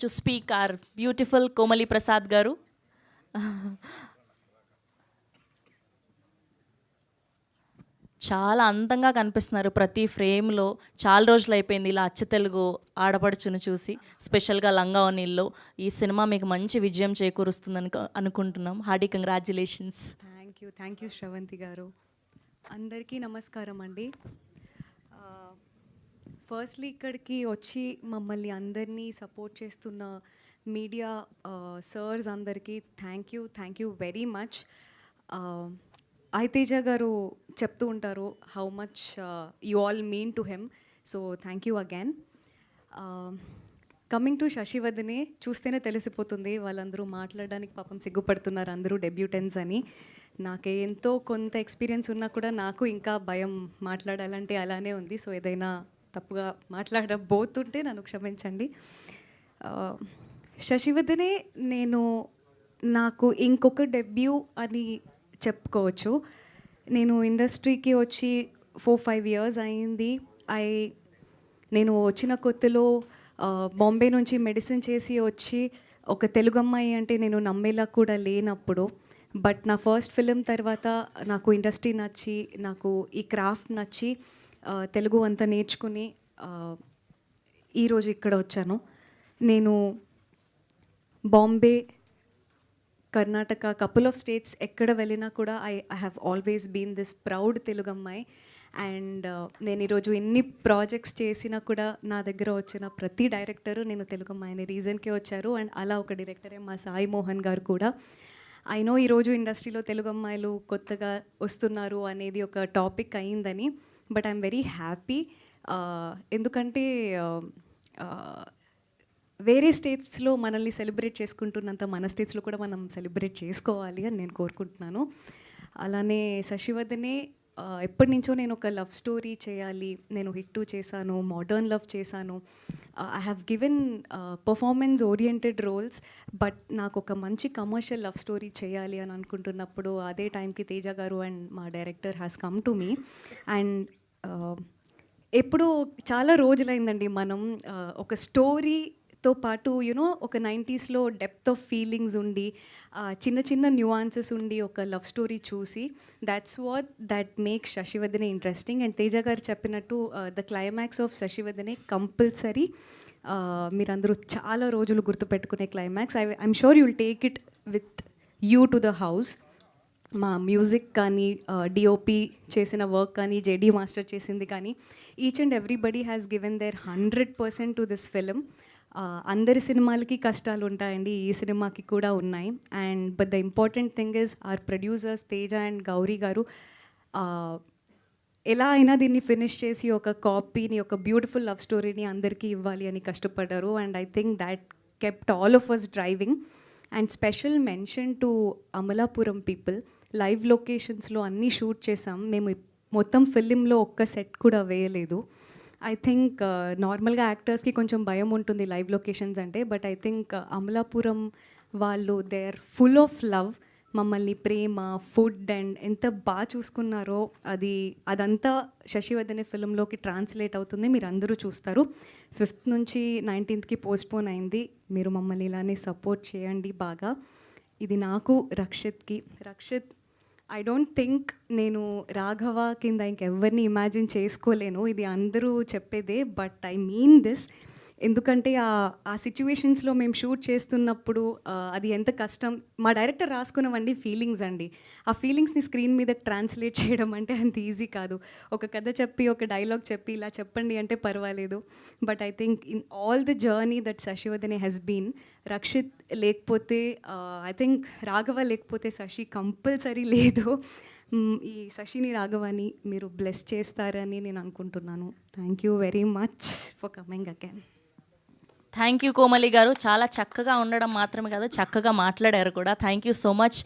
To speak our beautiful Komali Prasad garu చాలా అందంగా కనిపిస్తున్నారు ప్రతి ఫ్రేమ్లో చాలా రోజులు అయిపోయింది ఇలా అచ్చ తెలుగు ఆడపడుచును చూసి స్పెషల్గా లంగా నీళ్ళు. ఈ సినిమా మీకు మంచి విజయం చేకూరుస్తుందని అనుకుంటున్నాం. Hearty congratulations thank you thank you Sravanthi garu. అందరికీ నమస్కారం అండి. ఫస్ట్లీ ఇక్కడికి వచ్చి మమ్మల్ని అందరినీ సపోర్ట్ చేస్తున్న మీడియా సర్స్ uh, అందరికీ thank you thank you very much ఐతేజ గారు చెప్తూ ఉంటారు how much you all mean to him so thank you again coming to Sasivadane చూస్తేనే తెలిసిపోతుంది వాళ్ళందరూ మాట్లాడడానికి పాపం సిగ్గుపడుతున్నారు అందరూ డెబ్యూటెన్స్ అని. నాకు ఎంతో కొంత ఎక్స్పీరియన్స్ ఉన్నా కూడా నాకు ఇంకా భయం మాట్లాడాలంటే అలానే ఉంది. సో ఏదైనా తప్పుగా మాట్లాడబోతుంటే నన్ను క్షమించండి. శశివదనే నేను నాకు ఇంకొక డెబ్యూ అని చెప్పుకోవచ్చు. నేను ఇండస్ట్రీకి వచ్చి ఫోర్ ఫైవ్ ఇయర్స్ అయింది. ఐ నేను వచ్చిన కొత్తలో బాంబే నుంచి మెడిసిన్ చేసి వచ్చి ఒక తెలుగు అమ్మాయి అంటే నేను నమ్మేలా కూడా లేనప్పుడు బట్ నా ఫస్ట్ ఫిలిం తర్వాత నాకు ఇండస్ట్రీ నచ్చి నాకు ఈ క్రాఫ్ట్ నచ్చి తెలుగు అంతా నేర్చుకుని ఈరోజు ఇక్కడ వచ్చాను. నేను Bombay Karnataka couple of states ఎక్కడ వెళ్ళినా కూడా I I have always been this proud Telugu అమ్మాయి. అండ్ నేను ఈరోజు ఎన్ని ప్రాజెక్ట్స్ చేసినా కూడా నా దగ్గర వచ్చిన ప్రతి డైరెక్టరు నేను తెలుగు అమ్మాయిని రీజన్కే వచ్చారు. అండ్ అలా ఒక డైరెక్టరే మా సాయి మోహన్ గారు కూడా. ఐ నో ఈరోజు ఇండస్ట్రీలో తెలుగు అమ్మాయిలు కొత్తగా వస్తున్నారు అనేది ఒక టాపిక్ అయిందని. But I'm very happy. ఎందుకంటే వేరే స్టేట్స్లో మనల్ని సెలబ్రేట్ చేసుకుంటున్నంత మన స్టేట్స్లో కూడా మనం సెలబ్రేట్ చేసుకోవాలి అని నేను కోరుకుంటున్నాను. అలానే శశివర్ధనే ఎప్పటి నుంచో నేను ఒక లవ్ స్టోరీ చేయాలి నేను హిట్టు చేశాను మోడర్న్ లవ్ చేశాను. I have given performance oriented roles but నాకు ఒక మంచి కమర్షియల్ లవ్ స్టోరీ చేయాలి అని అనుకుంటున్నప్పుడు అదే టైంకి తేజ గారు అండ్ మా director has come to me and ఎప్పుడో చాలా రోజులైందండి మనం ఒక స్టోరీ తో పాటు యునో ఒక నైంటీస్లో డెప్త్ ఆఫ్ ఫీలింగ్స్ ఉండి చిన్న చిన్న న్యూఆన్సెస్ ఉండి ఒక లవ్ స్టోరీ చూసి that's what that make Sasivadane interesting and Teja garu చెప్పినట్టు the climax of Sasivadane compulsory మీరందరూ చాలా రోజులు గుర్తుపెట్టుకునే climax I I'm sure you'll take it with you to the house మా మ్యూజిక్ కానీ డిఓపి చేసిన వర్క్ కానీ JD master చేసింది కానీ each and everybody has given their hundred percent to this film అందరి సినిమాలకి కష్టాలు ఉంటాయండి ఈ సినిమాకి కూడా ఉన్నాయి. And but the important thing is our producers Teja and Gowri garu ఎలా అయినా దీన్ని ఫినిష్ చేసి ఒక కాపీని ఒక బ్యూటిఫుల్ లవ్ స్టోరీని అందరికీ ఇవ్వాలి అని కష్టపడ్డారు. And I think that kept all of us driving and special mention to Amalapuram people live లొకేషన్స్లో అన్నీ షూట్ చేసాం. మేము మొత్తం ఫిలింలో ఒక్క సెట్ కూడా వేయలేదు. ఐ థింక్ నార్మల్గా యాక్టర్స్కి కొంచెం భయం ఉంటుంది లైవ్ లొకేషన్స్ అంటే బట్ ఐ థింక్ అమలాపురం వాళ్ళు they are full of love మమ్మల్ని ప్రేమ ఫుడ్ అండ్ ఎంత బాగా చూసుకున్నారో అది అదంతా శశివర్ధన్ ఫిల్మ్లోకి ట్రాన్స్లేట్ అవుతుంది. మీరు అందరూ చూస్తారు. ఫిఫ్త్ నుంచి నైన్టీన్త్కి పోస్ట్పోన్ అయింది. మీరు మమ్మల్ని ఇలానే సపోర్ట్ చేయండి బాగా. ఇది నాకు రక్షిత్కి రక్షిత్ ఐ డోంట్ థింక్ నేను రాఘవ కింద ఇంకెవరిని ఇమాజిన్ చేసుకోలేను. ఇది అందరూ చెప్పేదే బట్ ఐ మీన్ దిస్ ఎందుకంటే ఆ ఆ సిచ్యువేషన్స్లో మేము షూట్ చేస్తున్నప్పుడు అది ఎంత కష్టం. మా డైరెక్టర్ రాసుకున్నవండి ఫీలింగ్స్ అండి. ఆ ఫీలింగ్స్ని స్క్రీన్ మీద ట్రాన్స్లేట్ చేయడం అంటే అంత ఈజీ కాదు. ఒక కథ చెప్పి ఒక డైలాగ్ చెప్పి ఇలా చెప్పండి అంటే పర్వాలేదు. But I think in all the journey that Sasivardhane has been Rakshit లేకపోతే ఐ థింక్ రాఘవ లేకపోతే శశి కంపల్సరీ లేదు. ఈ శశిని రాఘవాని మీరు బ్లెస్ చేస్తారని నేను అనుకుంటున్నాను. Thank you very much for coming again thank you Komali garu. చాలా చక్కగా ఉండడం మాత్రమే కాదు చక్కగా మాట్లాడారు కూడా. Thank you so much.